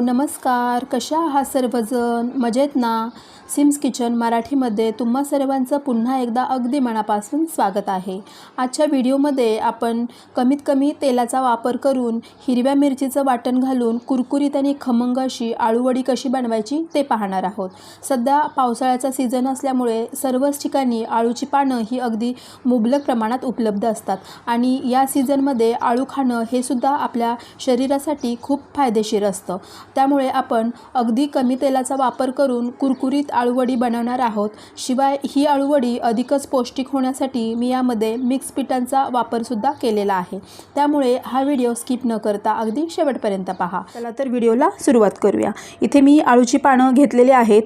नमस्कार कशा आहात सर्वजण? मजेत ना? सिम्स किचन मराठीमध्ये तुम्हा सर्वांचं पुन्हा एकदा अगदी मनापासून स्वागत आहे. आजच्या व्हिडिओमध्ये आपण कमीत कमी तेलाचा वापर करून हिरव्या मिरचीचं वाटण घालून कुरकुरीत आणि खमंग अशी आळूवडी कशी बनवायची ते पाहणार आहोत. सध्या पावसाळ्याचा सीझन असल्यामुळे सर्वच ठिकाणी आळूची पानं ही अगदी मुबलक प्रमाणात उपलब्ध असतात आणि या सीझनमध्ये आळू खाणं हे सुद्धा आपल्या शरीरासाठी खूप फायदेशीर असतं. त्यामुळे आपण अगदी कमी तेलाचा वापर करून कुरकुरीत आळूवडी बनवणार आहोत. शिवाय ही आळूवडी अधिकच पौष्टिक होण्यासाठी मी यामध्ये मिक्स पिठांचा वापरसुद्धा केलेला आहे. त्यामुळे हा व्हिडिओ स्किप न करता अगदी शेवटपर्यंत पहा. चला तर व्हिडिओला सुरुवात करूया. इथे मी आळूची पानं घेतलेली आहेत.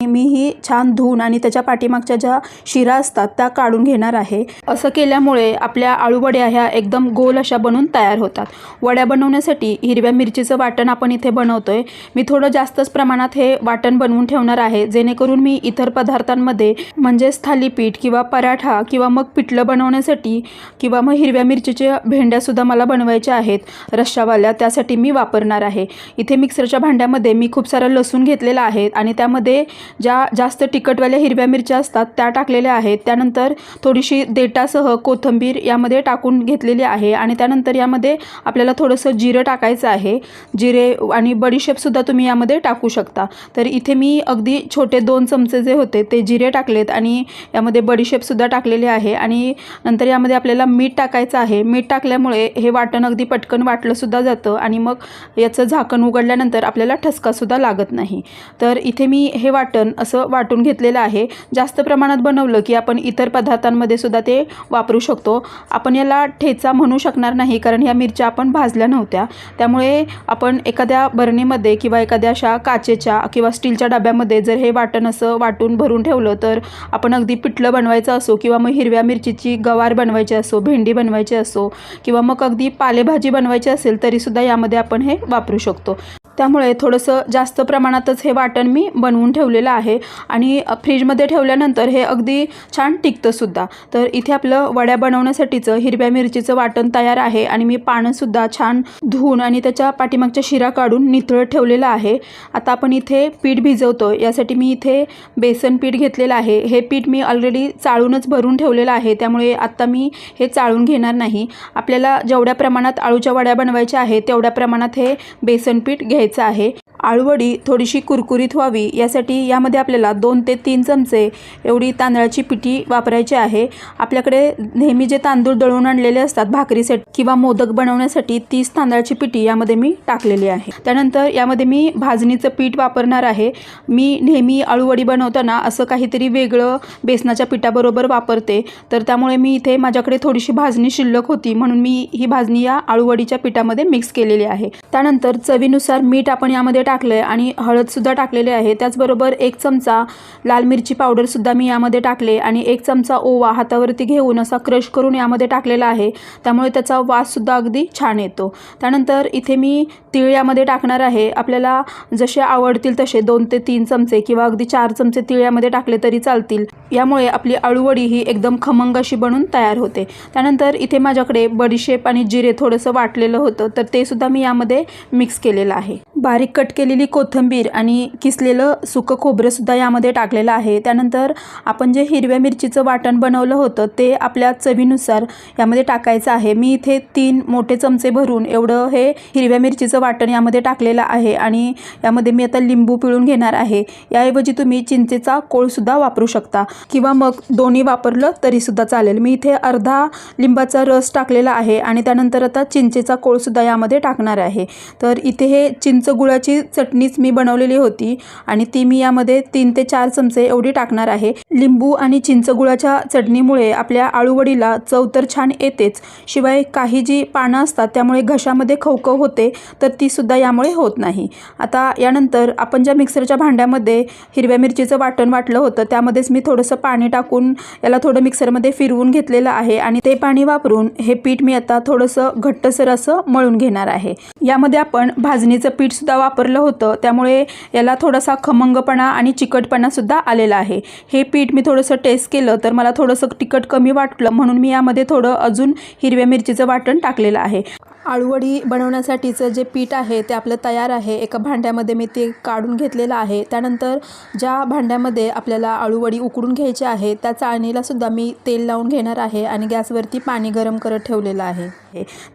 नेहमीही ही छान धुवून आणि त्याच्या पाठीमागच्या ज्या शिरा असतात त्या काढून घेणार आहे. असं केल्यामुळे आपल्या आळूवड्या ह्या एकदम गोल अशा बनून तयार होतात. वड्या बनवण्यासाठी हिरव्या मिरचीचं वाटण आपण इथे बनवतो आहे मी थोडं जास्तच प्रमाणात हे वाटण बनवून ठेवणार आहे. जेणेकरून मी इतर पदार्थांमध्ये म्हणजेच थालीपीठ किंवा पराठा किंवा मग पिठलं बनवण्यासाठी किंवा मग हिरव्या मिरचीच्या भेंड्यासुद्धा मला बनवायच्या आहेत. रश्शावाल्या त्यासाठी मी वापरणार आहे. इथे मिक्सरच्या भांड्यामध्ये मी खूप सारं लसूण घेतलेला आहे आणि त्यामध्ये ज्या जास्त तिखटवाल्या हिरव्या मिरच्या असतात त्या टाकलेल्या आहेत. त्यानंतर थोडीशी देटासह कोथिंबीर यामध्ये टाकून घेतलेली आहे आणि त्यानंतर यामध्ये आपल्याला थोडंसं जिरं टाकायचं आहे. जिरे आणि बडीशेपसुद्धा तुम्ही यामध्ये टाकू शकता. तर इथे मी अगदी छोटे दोन चमचे जे होते ते जिरे टाकलेत आणि यामध्ये बडीशेपसुद्धा टाकलेले आहे. आणि नंतर यामध्ये आपल्याला मीठ टाकायचं आहे. मीठ टाकल्यामुळे हे वाटण अगदी पटकन वाटलंसुद्धा जातं आणि मग याचं झाकण उघडल्यानंतर आपल्याला ठसकासुद्धा लागत नाही. तर इथे मी हे वाटण असं वाटून घेतलेलं आहे. जास्त प्रमाणात बनवलं की आपण इतर पदार्थांमध्ये सुद्धा ते वापरू शकतो. आपण याला ठेचा म्हणू शकणार नाही कारण ह्या मिरच्या आपण भाजल्या नव्हत्या. त्यामुळे आपण एखाद्या बरणीमध्ये किंवा एखाद्या अशा काचेच्या किंवा स्टीलच्या डब्यामध्ये जर हे वाटण असं वाटून भरून ठेवलं तर आपण अगदी पिठलं बनवायचं असो किंवा मग हिरव्या मिरचीची गवार बनवायची असो भेंडी बनवायची असो किंवा मग अगदी पालेभाजी बनवायची असेल तरीसुद्धा यामध्ये आपण हे वापरू शकतो. त्यामुळे थोडंसं जास्त प्रमाणातच हे वाटण मी बनवून ठेवलेलं आहे. आणि फ्रीजमध्ये ठेवल्यानंतर हे अगदी छान टिकतंसुद्धा तर इथे आपलं वड्या बनवण्यासाठीचं हिरव्या मिरचीचं वाटण तयार आहे. आणि मी पानंसुद्धा छान धुवून आणि त्याच्या पाठीमागच्या शिरा काढून निथळत ठेवलेलं आहे. आता आपण इथे पीठ भिजवतो यासाठी मी इथे बेसन पीठ घेतलेलं आहे. हे पीठ मी ऑलरेडी चाळूनच भरून ठेवलेलं आहे. त्यामुळे आत्ता मी हे चाळून घेणार नाही. आपल्याला जेवढ्या प्रमाणात आळूच्या वड्या बनवायच्या आहेत तेवढ्या प्रमाणात हे बेसन पीठ घ्यायचं घ्यायचं आहे. आळूवडी थोडीशी कुरकुरीत व्हावी यासाठी यामध्ये आपल्याला दोन ते तीन चमचे एवढी तांदळाची पिठी वापरायची आहे. आपल्याकडे नेहमी जे तांदूळ दळून आणलेले असतात भाकरीसाठी किंवा मोदक बनवण्यासाठी तीच तांदळाची पिठी यामध्ये मी टाकलेली आहे. त्यानंतर यामध्ये मी भाजणीचं पीठ वापरणार आहे. मी नेहमी आळूवडी बनवताना असं काहीतरी वेगळं बेसनाच्या पिठाबरोबर वापरते. तर त्यामुळे मी इथे माझ्याकडे थोडीशी भाजणी शिल्लक होती म्हणून मी ही भाजणी या आळूवडीच्या पिठामध्ये मिक्स केलेली आहे. त्यानंतर चवीनुसार मीठ आपण यामध्ये टाकलं आहे आणि हळदसुद्धा टाकलेले आहे. त्याचबरोबर एक चमचा लाल मिरची पावडरसुद्धा मी यामध्ये टाकले आणि एक चमचा ओवा हातावरती घेऊन असा क्रश करून यामध्ये टाकलेला आहे. त्यामुळे त्याचा वाससुद्धा अगदी छान येतो. त्यानंतर इथे मी तीळ यामध्ये टाकणार आहे. आपल्याला जसे आवडतील तसे दोन ते तीन चमचे किंवा अगदी चार चमचे तीळ यामध्ये टाकले तरी चालतील. यामुळे आपली अळूवडी ही एकदम खमंग अशी बनून तयार होते. त्यानंतर इथे माझ्याकडे बडीशेप आणि जिरे थोडंसं वाटलेलं होतं तर ते सुद्धा मी यामध्ये मिक्स केलेलं आहे. बारीक कट केलेली कोथिंबीर आणि किसलेलं सुकं खोबरंसुद्धा यामध्ये टाकलेलं आहे. त्यानंतर आपण जे हिरव्या मिरचीचं वाटण बनवलं होतं ते आपल्या चवीनुसार यामध्ये टाकायचं आहे. मी इथे तीन मोठे चमचे भरून एवढं हे हिरव्या मिरचीचं वाटण यामध्ये टाकलेलं आहे आणि यामध्ये मी आता लिंबू पिळून घेणार आहे. याऐवजी तुम्ही चिंचेचा कोळसुद्धा वापरू शकता किंवा मग दोन्ही वापरलं तरीसुद्धा चालेल. मी इथे अर्धा लिंबाचा रस टाकलेला आहे आणि त्यानंतर आता चिंचेचा कोळसुद्धा यामध्ये टाकणार आहे. तर इथे हे चिंच गुळाची चटणीच मी बनवलेली होती आणि ती मी यामध्ये तीन ते चार चमचे एवढी टाकणार आहे. लिंबू आणि चिंच गुळाच्या चटणीमुळे आपल्या आळूवडीला चव तर छान येतेच. शिवाय काही जी पानं असतात त्यामुळे घशामध्ये खवखव होते तर ती सुद्धा यामुळे होत नाही. आता यानंतर आपण ज्या मिक्सरच्या भांड्यामध्ये हिरव्या मिरचीचं वाटण वाटलं होतं त्यामध्येच मी थोडंसं पाणी टाकून याला थोडं मिक्सरमध्ये फिरवून घेतलेलं आहे आणि ते पाणी वापरून हे पीठ मी आता थोडंसं घट्टसर असं मळून घेणार आहे. यामध्ये आपण भाजणीचं पीठ मीठसुद्धा वापरलं होतं. त्यामुळे याला थोडासा खमंगपणा आणि चिकटपणासुद्धा आलेला आहे. हे पीठ मी थोडंसं टेस्ट केलं तर मला थोडंसं तिखट कमी वाटलं. म्हणून मी यामध्ये थोडं अजून हिरव्या मिरचीचं वाटण टाकलेलं आहे. आळूवडी बनवण्यासाठीचं जे पीठ आहे ते आपलं तयार आहे. एका भांड्यामध्ये मी ते काढून घेतलेलं आहे. त्यानंतर ज्या भांड्यामध्ये आपल्याला आळूवडी उकडून घ्यायची आहे त्या चाळणीलासुद्धा मी तेल लावून घेणार आहे आणि गॅसवरती पाणी गरम करत ठेवलेलं आहे.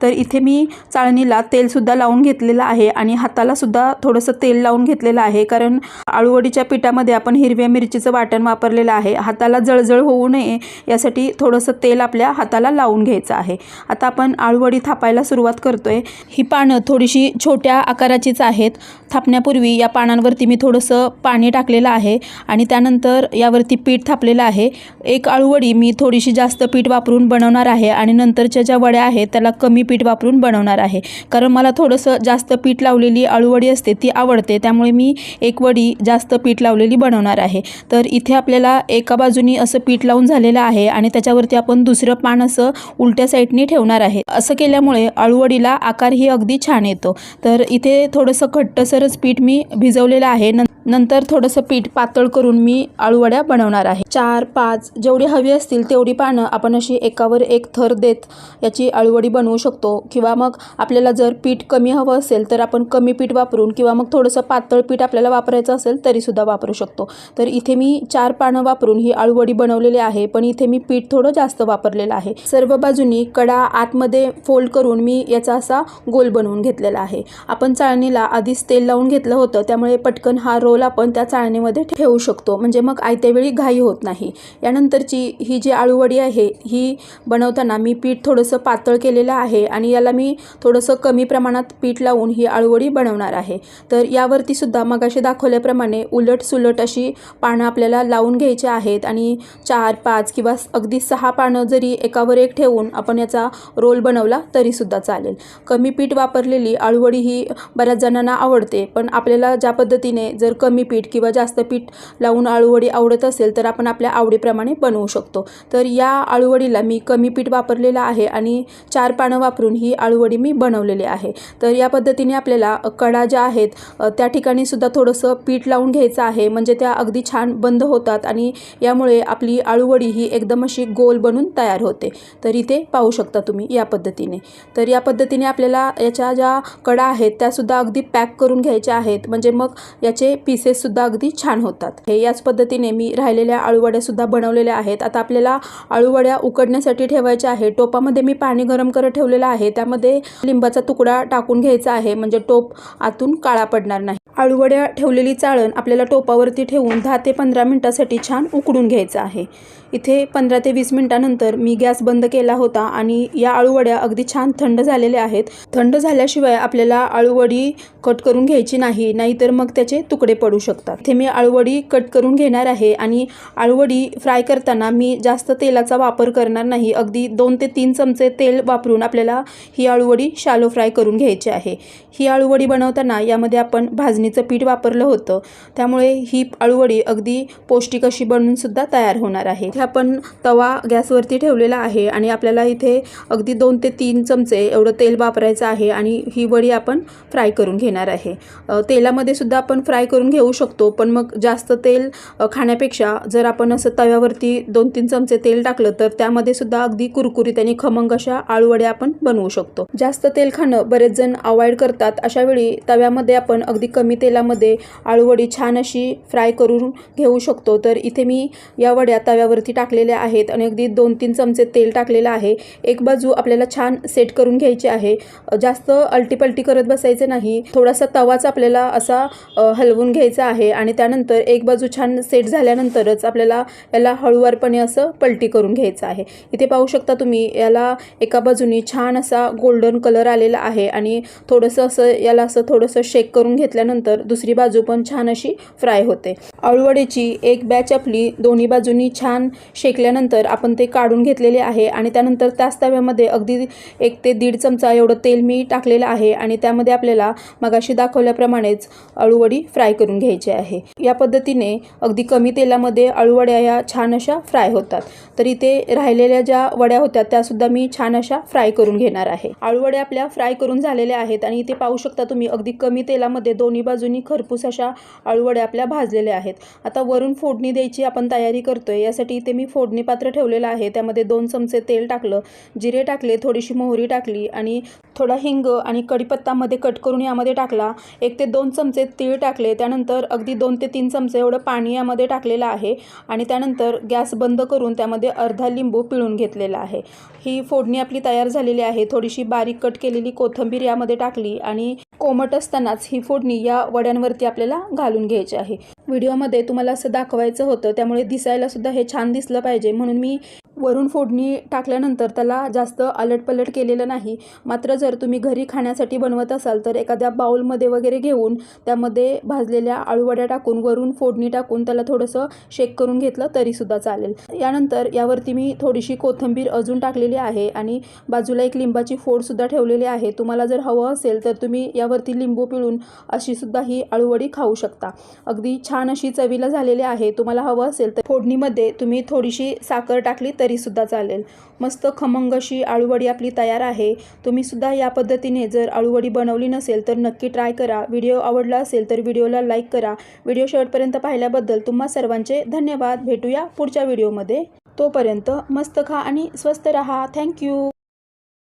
तर इथे मी चाळणीला तेलसुद्धा लावून घेतलेलं आहे आणि हातालासुद्धा थोडंसं तेल लावून घेतलेलं आहे. कारण आळूवडीच्या पिठामध्ये आपण हिरव्या मिरचीचं वाटण वापरलेलं आहे. हाताला जळजळ होऊ नये यासाठी थोडंसं तेल आपल्या हाताला लावून घ्यायचं आहे. आता आपण आळूवडी थापायला सुरुवात करतोय. ही पानं थोडीशी छोट्या आकाराचीच आहेत. थापण्यापूर्वी या पानांवरती मी थोडंसं पाणी टाकलेलं आहे आणि त्यानंतर यावरती पीठ थापलेलं आहे. एक आळूवडी मी थोडीशी जास्त पीठ वापरून बनवणार आहे आणि नंतरच्या ज्या वड्या आहेत त्याला कमी पीठ वापरून बनवणार आहे. कारण मला थोडंसं जास्त पीठ लावलेली आळूवडी असते ती आवडते त्यामुळे मी एक वडी जास्त पीठ लावलेली बनवणार आहे. तर इथे आपल्याला एका बाजूनी असं पीठ लावून झालेलं आहे आणि त्याच्यावरती आपण दुसरं पान असं उलट्या साईडने ठेवणार आहे. असं केल्यामुळे आळूवडी आळूवडीला आकारही अगदी छान येतो. तर इथे थोडंसं घट्टसरच पीठ मी भिजवलेलं आहे. न नंतर थोडंसं पीठ पातळ करून मी आळूवड्या बनवणार आहे. चार पाच जेवढी हवी असतील तेवढी पानं आपण अशी एकावर एक थर देत याची आळूवडी बनवू शकतो. किंवा मग आपल्याला जर पीठ कमी हवं असेल तर आपण कमी पीठ वापरून किंवा मग थोडंसं पातळ पीठ आपल्याला वापरायचं असेल तरीसुद्धा वापरू शकतो. तर इथे मी चार पानं वापरून ही आळूवडी बनवलेली आहे. पण इथे मी पीठ थोडं जास्त वापरलेलं आहे. सर्व बाजूनी कडा आतमध्ये फोल्ड करून मी याचा असा गोल बनवून घेतलेला आहे. आपण चाळणीला आधीच तेल लावून घेतलं होतं त्यामुळे पटकन हा रोल आपण त्या चाळणीमध्ये ठेवू शकतो. म्हणजे मग आयत्या वेळी घाई होत नाही. यानंतरची ही जी आळूवडी आहे ही बनवताना मी पीठ थोडंसं पातळ केलेलं आहे आणि याला मी थोडंसं कमी प्रमाणात पीठ लावून ही आळूवडी बनवणार आहे. तर यावरती सुद्धा मगाशी दाखवल्याप्रमाणे उलट सुलट अशी पानं आपल्याला लावून घ्यायची आहेत आणि चार पाच किंवा अगदी सहा पानं जरी एकावर एक ठेवून आपण याचा रोल बनवला तरीसुद्धा चालेल. कमी पीठ वापरलेली आळूवडी ही बऱ्याच जणांना आवडते पण आपल्याला ज्या पद्धतीने जर कमी पीठ किंवा जास्त पीठ लावून आळूवडी आवडत असेल तर आपण आपल्या आवडीप्रमाणे बनवू शकतो. तर या आळूवडीला मी कमी पीठ वापरलेलं आहे आणि चार पानं वापरून ही आळूवडी मी बनवलेली आहे. तर या पद्धतीने आपल्याला कडा ज्या आहेत त्या ठिकाणी सुद्धा थोडंसं पीठ लावून घ्यायचं आहे म्हणजे त्या अगदी छान बंद होतात आणि यामुळे आपली आळूवडी ही एकदम अशी गोल बनून तयार होते. तर इथे पाहू शकता तुम्ही या पद्धतीने. तर या पद्धतीने आपल्याला याच्या ज्या कडा आहेत त्यासुद्धा अगदी पॅक करून घ्यायच्या आहेत. म्हणजे मग याचे पीसेससुद्धा अगदी छान होतात. हे याच पद्धतीने मी राहिलेल्या आळूवड्यासुद्धा बनवलेल्या आहेत. आता आपल्याला आळूवड्या उकडण्यासाठी ठेवायच्या आहे टोपामध्ये मी पाणी गरम करत ठेवलेलं आहे. त्यामध्ये लिंबाचा तुकडा टाकून घ्यायचा आहे. म्हणजे टोप आतून काळा पडणार नाही. आळूवड्या ठेवलेली चाळण आपल्याला टोपावरती ठेवून दहा ते पंधरा मिनटासाठी छान उकडून घ्यायचं आहे. इथे पंधरा ते वीस मिनटानंतर मी गॅस बंद केला होता आणि या आळूवड्या अगदी छान थंड झालेल्या आहेत. थंड झाल्याशिवाय आपल्याला आळूवडी कट करून घ्यायची नाही नाहीतर मग त्याचे तुकडे पडू शकतात. इथे मी आळूवडी कट करून घेणार आहे आणि आळूवडी फ्राय करताना मी जास्त तेलाचा वापर करणार नाही. अगदी दोन ते तीन चमचे तेल वापरून आपल्याला ही आळूवडी शालो फ्राय करून घ्यायची आहे. ही आळूवडी बनवताना यामध्ये आपण भाजणीचं पीठ वापरलं होतं. त्यामुळे ही आळूवडी अगदी पौष्टिक अशी बनवूनसुद्धा तयार होणार आहे. इथे आपण तवा गॅसवरती ठेवलेला आहे आणि आपल्याला इथे अगदी दोन ते तीन चमचे एवढं तेल वापरायचं आहे आणि ही वडी आपण फ्राय करून घेणार आहे. तेलामध्ये सुद्धा आपण फ्राय करून घेऊ शकतो पण मग जास्त तेल खाण्यापेक्षा जर आपण असं तव्यावरती दोन तीन चमचे तेल टाकलं तर त्यामध्ये सुद्धा अगदी कुरकुरीत आणि खमंग अशा आळूवड्या आपण बनवू शकतो. जास्त तेल खाणं बरेच जण अवॉइड करतात. अशा वेळी तव्यामध्ये आपण अगदी कमी तेलामध्ये आळूवडी छान अशी फ्राय करून घेऊ शकतो. तर इथे मी या वड्या तव्यावरती टाकलेल्या आहेत आणि अगदी दोन तीन चमचे तेल टाकलेलं आहे. एक बाजू आपल्याला छान सेट करून घ्यायची आहे. जास्त अल्टीपल्टी करत बसायचं नाही. थोडासा तवाच आपल्याला असा हलवून घ्यायचा आहे आणि त्यानंतर एक बाजू छान सेट झाल्यानंतरच आपल्याला याला हळूवारपणे असं पलटी करून घ्यायचं आहे. इथे पाहू शकता तुम्ही याला एका बाजूनी छान असा गोल्डन कलर आलेला आहे आणि थोडंसं असं याला असं थोडंसं शेक करून घेतल्यानंतर दुसरी बाजू पण छान अशी फ्राय होते. आळूवडीची एक बॅच आपली दोन्ही बाजूनी छान शेकल्यानंतर आपण ते काढून घेतलेले आहे आणि त्यानंतर त्याच तव्यामध्ये अगदी एक ते दीड चमचा एवढं तेल मी टाकलेलं आहे आणि त्यामध्ये आपल्याला मगाशी दाखवल्याप्रमाणेच अळूवडी फ्राय करून घ्यायची आहे. या पद्धतीने अगदी कमी तेलामध्ये अळूवड्या या छान अशा फ्राय होतात. तर इथे राहिलेल्या ज्या वड्या होत्या त्यासुद्धा मी छान अशा फ्राय करून घेणार आहे. आळूवड्या आपल्या फ्राय करून झालेल्या आहेत आणि इथे पाहू शकता तुम्ही अगदी कमी तेलामध्ये दोन्ही बाजूनी खरपूस अशा आळूवड्या आपल्या भाजलेल्या आहेत. आता वरून फोडणी द्यायची आपण तयारी करतोय यासाठी इथे इथे मी फोडणी पात्र ठेवलेलं आहे. त्यामध्ये दोन चमचे तेल टाकलं जिरे टाकले थोडीशी मोहरी टाकली आणि थोडा हिंग आणि कढीपत्तामध्ये कट करून यामध्ये टाकला. एक ते दोन चमचे तीळ टाकले. त्यानंतर अगदी दोन ते तीन चमचे एवढं पाणी यामध्ये टाकलेलं आहे आणि त्यानंतर गॅस बंद करून त्यामध्ये अर्धा लिंबू पिळून घेतलेला आहे. ही फोडणी आपली तयार झालेली आहे. थोडीशी बारीक कट केलेली कोथिंबीर यामध्ये टाकली आणि कोमट असतानाच ही फोडणी या वड्यांवरती आपल्याला घालून घ्यायची आहे. व्हिडिओमध्ये तुम्हाला असं दाखवायचं होतं त्यामुळे दिसायला सुद्धा हे छान दिसलं पाहिजे. म्हणून मी वरून फोडणी टाकल्यानंतर त्याला जास्त अलटपलट केलेलं नाही. मात्र जर तुम्ही घरी खाण्यासाठी बनवत असाल तर एखाद्या बाउलमध्ये वगैरे घेऊन त्यामध्ये भाजलेल्या आळूवड्या टाकून वरून फोडणी टाकून त्याला थोडंसं शेक करून घेतलं तरीसुद्धा चालेल. यानंतर यावरती मी थोडीशी कोथिंबीर अजून टाकलेली आहे आणि बाजूला एक लिंबाची फोडसुद्धा ठेवलेली आहे. तुम्हाला जर हवं असेल तर तुम्ही या यावरती लिंबू पिळून अशी सुद्धा ही आळूवडी खाऊ शकता. अगदी छान अशी चवीला झालेली आहे. तुम्हाला हवं असेल तर फोडणीमध्ये तुम्ही थोडीशी साखर टाकली तरीसुद्धा चालेल. मस्त खमंग अशी आळूवडी आपली तयार आहे. तुम्ही सुद्धा या पद्धतीने जर अळूवडी बनवली नसेल तर नक्की ट्राय करा. व्हिडिओ आवडला असेल तर व्हिडिओला लाईक करा. व्हिडिओ शेवटपर्यंत पाहिल्याबद्दल तुम्हा सर्वांचे धन्यवाद. भेटूया पुढच्या व्हिडिओमध्ये. तोपर्यंत मस्त खा आणि स्वस्त रहा. थँक्यू